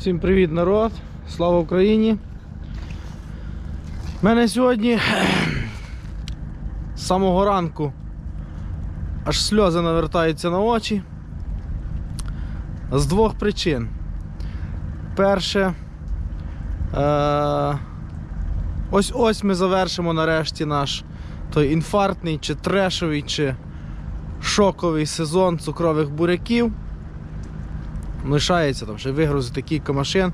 Всім привіт, народ! Слава Україні! У мене сьогодні з самого ранку аж сльози навертаються на очі. З двох причин. Перше, е- ось ось ми завершимо нарешті наш той інфарктний, чи трешовий, чи шоковий сезон цукрових буряків. Лишається там ще вигрузити кілька машин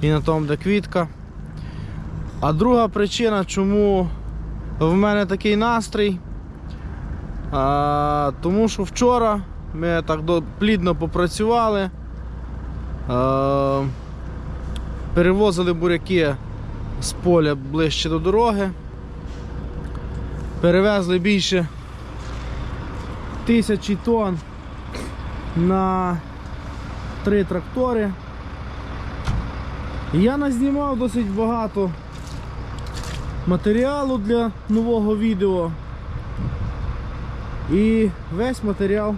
і на тому де квітка. А друга причина, чому в мене такий настрій. А, тому що вчора ми так плідно попрацювали. А, перевозили буряки з поля ближче до дороги. Перевезли більше тисячі тонн на три трактори. Я назнімав досить багато матеріалу для нового відео. І весь матеріал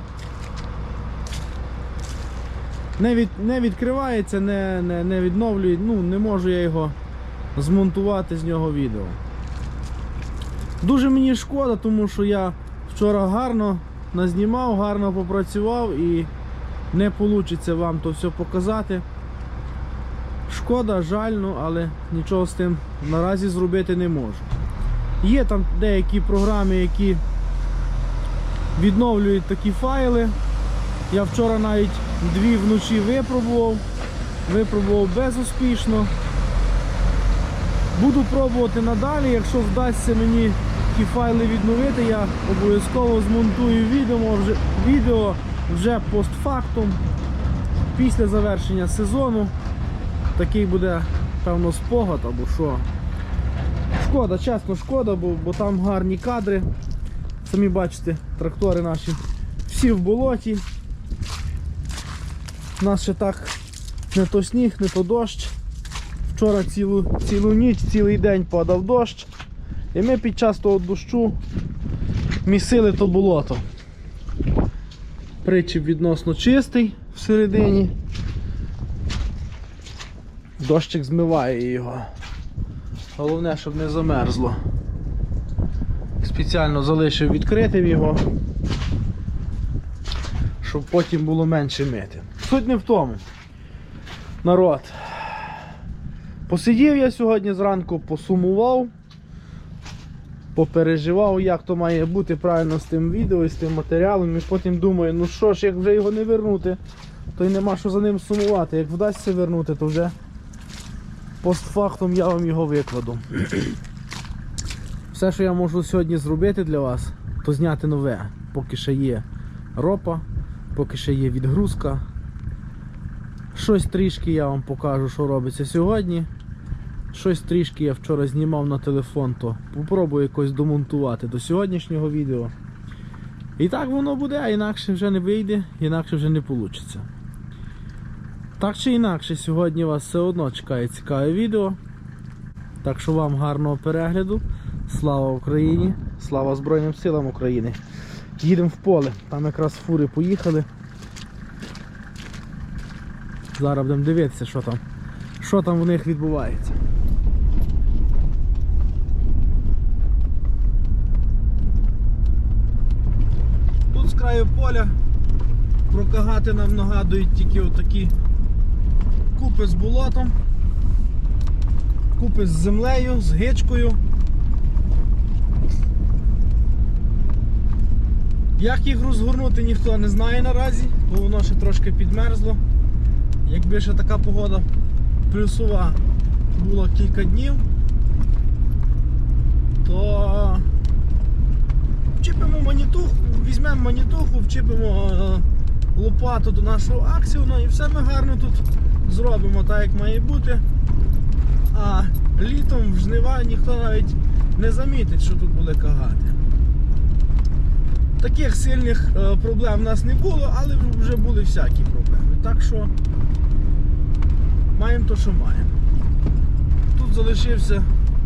не, від, не відкривається, не, не, не відновлює, ну не можу я його змонтувати з нього відео. Дуже мені шкода, тому що я вчора гарно назнімав, гарно попрацював і не вийде вам то все показати. Шкода, жаль, ну, але нічого з тим наразі зробити не можу. Є там деякі програми, які відновлюють такі файли. Я вчора навіть дві вночі випробував, випробував безуспішно. Буду пробувати надалі, якщо вдасться мені ті файли відновити, я обов'язково змонтую відео відео вже постфактум після завершення сезону. Такий буде, певно, спогад або що. Шкода, чесно, шкода, бо, бо там гарні кадри. Самі бачите, трактори наші всі в болоті. У нас ще так не то сніг, не то дощ. Вчора цілу, цілу ніч, цілий день падав дощ. І ми під час того дощу місили то болото. Причіп відносно чистий всередині. Дощик змиває його. Головне, щоб не замерзло. Спеціально залишив відкритим його, щоб потім було менше мити. Суть не в тому. Народ. Посидів я сьогодні зранку, посумував, попереживав, як то має бути правильно з тим відео і з тим матеріалом. І потім думаю, ну що ж, як вже його не вернути, то й нема що за ним сумувати. Як вдасться вернути, то вже постфактум я вам його викладу. Все, що я можу сьогодні зробити для вас, то зняти нове. Поки ще є ропа, поки ще є відгрузка. Щось трішки я вам покажу, що робиться сьогодні. Щось трішки я вчора знімав на телефон, то попробую якось домонтувати до сьогоднішнього відео. І так воно буде, а інакше вже не вийде, інакше вже не вийде. Так чи інакше, сьогодні вас все одно чекає цікаве відео. Так що вам гарного перегляду. Слава Україні! Слава Збройним силам України! Їдемо в поле, там якраз фури поїхали. Зараз будемо дивитися, що там, що там в них відбувається. Тут з краю поля прокагати нам нагадують тільки отакі купи з болотом, купи з землею, з гичкою. Як їх розгорнути ніхто не знає наразі, бо воно ще трошки підмерзло. Якби ще така погода плюсова була кілька днів, то вчепимо манітуху, візьмемо манітуху, вчепимо е, лопату до нашого аксіону і все ми гарно тут зробимо так, як має бути. А літом в жнива ніхто навіть не замітить, що тут буде кагати. Таких сильних е, проблем в нас не було, але вже були всякі проблеми. Так що маємо то, що маємо. Тут залишився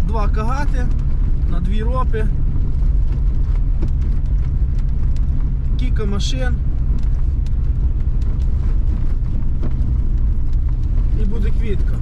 два кагати на дві ропи, кілька машин. І буде квітка.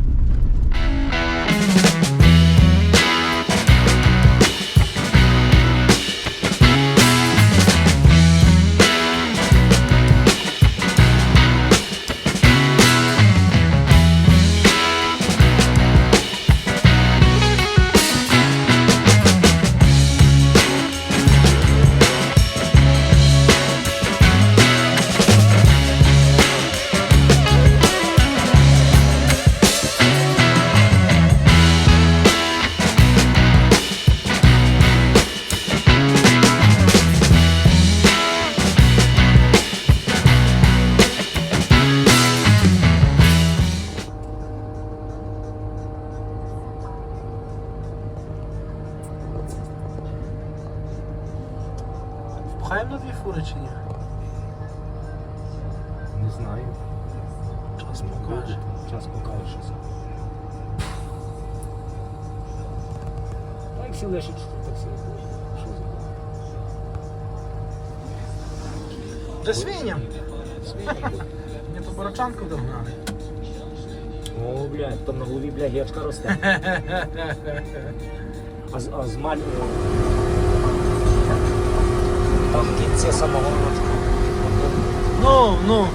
Де свиня? Мені то барачанку догнали. О, блядь, там на голові, блядь, гечка росте. А, з- а з маль... Там в кінці ручку. Ну, ну.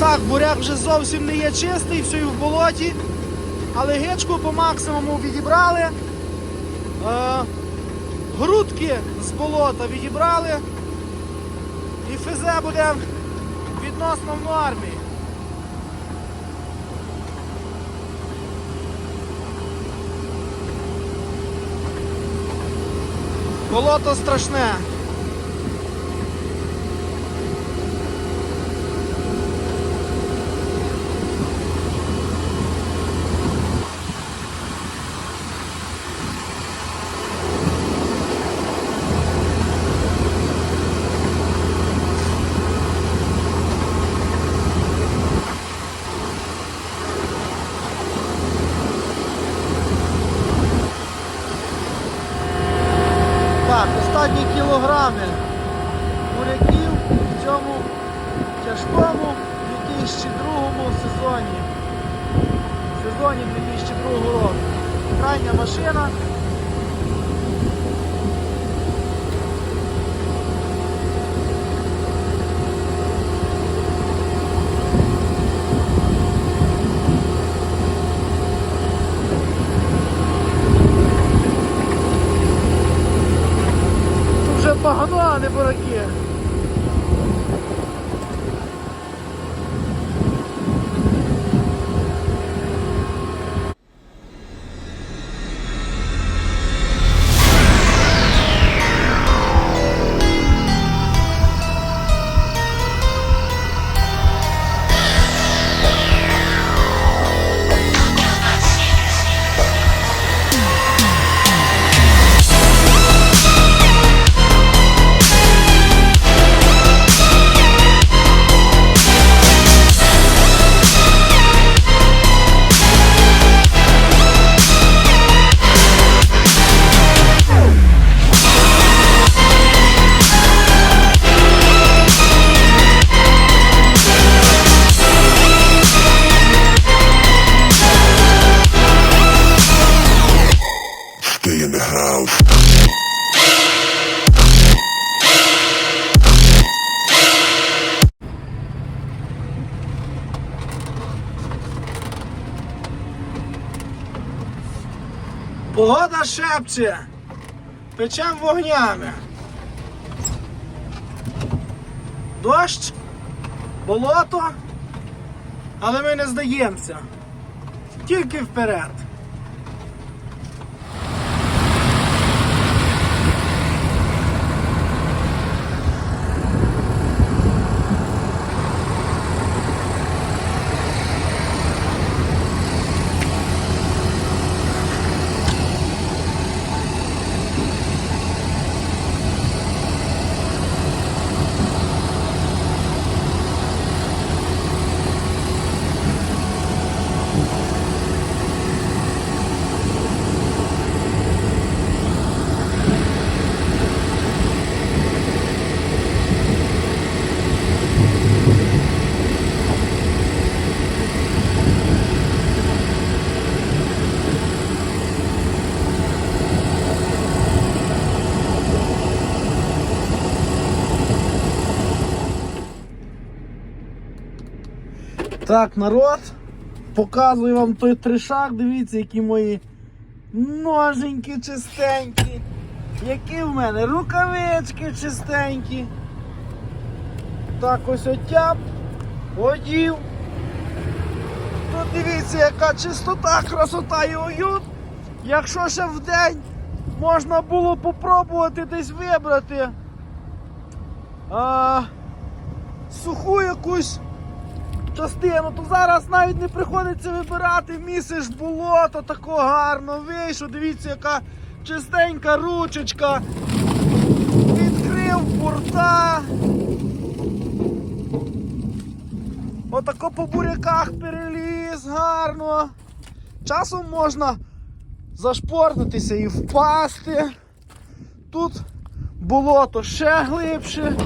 Так, буряк вже зовсім не є чистий, все і в болоті. Але гечку по максимуму відібрали. Е, грудки з болота відібрали. І фезе буде відносно в нормі. Болото страшне. Погано, а не In the house. Погода шепче. Печем вогнями. Дощ, болото, але ми не здаємося. Тільки вперед. Так, народ, показую вам той тришак, дивіться, які мої ноженьки чистенькі, які в мене рукавички чистенькі. Так ось отяп, одів. Тут дивіться, яка чистота, красота і уют. Якщо ще в день можна було попробувати десь вибрати а, суху якусь частину, то зараз навіть не приходиться вибирати місиш болото тако гарно вийшло. Дивіться, яка чистенька ручечка. Відкрив порта. Отако по буряках переліз гарно. Часом можна зашпортитися і впасти. Тут болото ще глибше.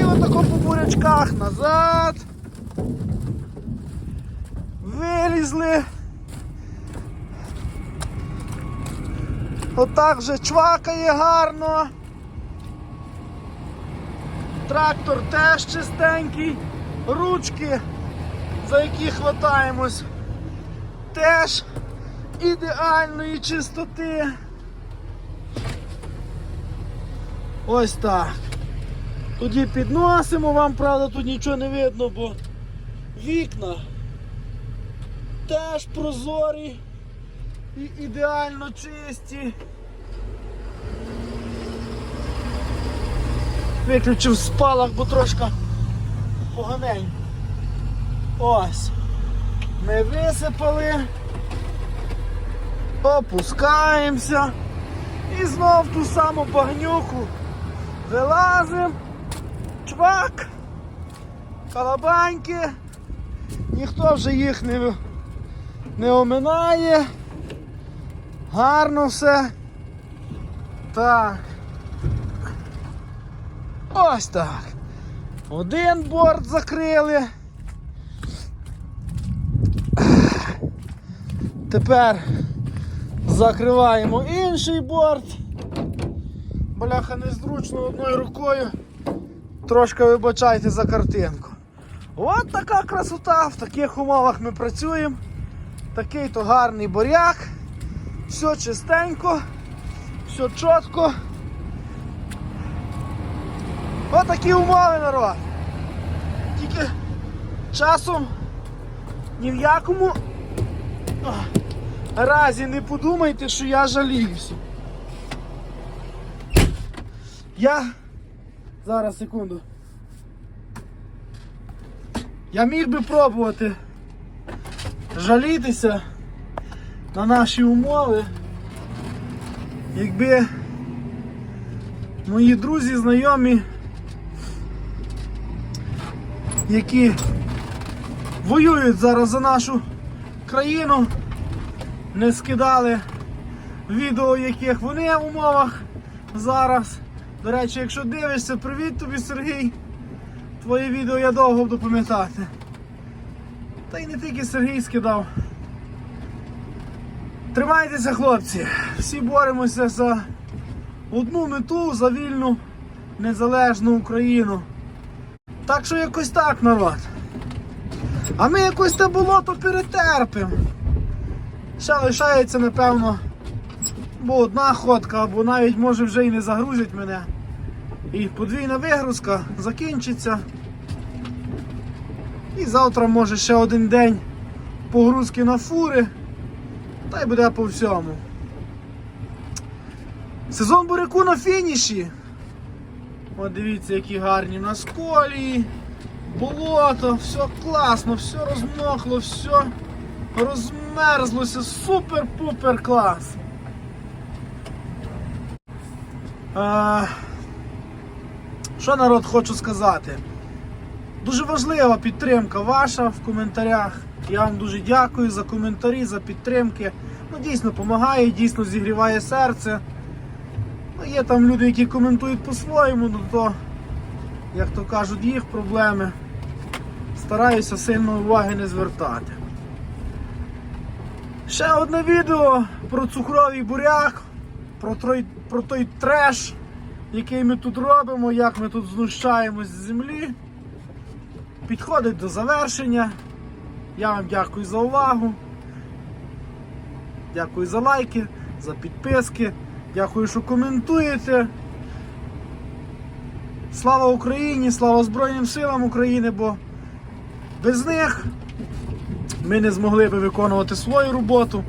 І бурячках назад. Вилізли. Отак вже чвакає гарно. Трактор теж чистенький. Ручки, за які хватаємось, теж ідеальної чистоти. Ось так. Тоді підносимо, вам правда тут нічого не видно, бо вікна теж прозорі і ідеально чисті. Виключив спалах, бо трошки поганенько. Ось. Ми висипали, опускаємося і знов ту саму багнюку вилазимо. Чвак, калабаньки, ніхто вже їх не, не оминає. Гарно все. Так. Ось так. Один борт закрили. Тепер закриваємо інший борт. Бляха незручно одною рукою. Трошки вибачайте за картинку. От така красота, в таких умовах ми працюємо. Такий то гарний буряк. Все чистенько, все чітко. Отакі умови, народ. Тільки часом ні в якому разі не подумайте, що я жаліюся. Я зараз секунду. Я міг би пробувати жалітися на наші умови, якби мої друзі, знайомі, які воюють зараз за нашу країну, не скидали відео, яких вони в умовах зараз. До речі, якщо дивишся, привіт тобі, Сергій. Твоє відео я довго буду пам'ятати. Та й не тільки Сергій скидав. Тримайтеся, хлопці! Всі боремося за одну мету, за вільну, незалежну Україну. Так що якось так, народ. А ми якось те болото перетерпимо. Ще лишається, напевно, бо одна ходка, або навіть може вже і не загрузять мене. І подвійна вигрузка закінчиться. І завтра може ще один день погрузки на фури. Та й буде по всьому. Сезон буряку на фініші. От дивіться, які гарні нас колії, болото, все класно, все розмокло, все розмерзлося, супер-пупер клас. Що народ хочу сказати? Дуже важлива підтримка ваша в коментарях. Я вам дуже дякую за коментарі, за підтримки. Ну, дійсно допомагає, дійсно зігріває серце. Ну, є там люди, які коментують по-своєму, ну то, як то кажуть, їх проблеми. Стараюся сильно уваги не звертати. Ще одне відео про цукровий буряк, про той, про той треш, який ми тут робимо, як ми тут знущаємось з землі. підходить до завершення. Я вам дякую за увагу. Дякую за лайки, за підписки. Дякую, що коментуєте. Слава Україні, слава Збройним силам України, бо без них ми не змогли би виконувати свою роботу,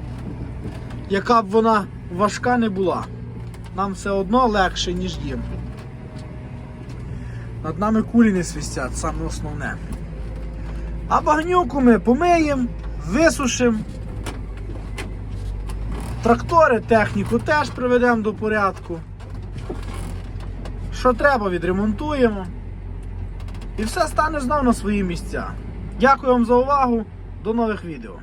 яка б вона важка не була. Нам все одно легше, ніж їм. Над нами кулі не свистять, саме основне. А багнюку ми помиємо, висушимо. Трактори, техніку теж приведемо до порядку. Що треба, відремонтуємо. І все стане знову на свої місця. Дякую вам за увагу. До нових відео.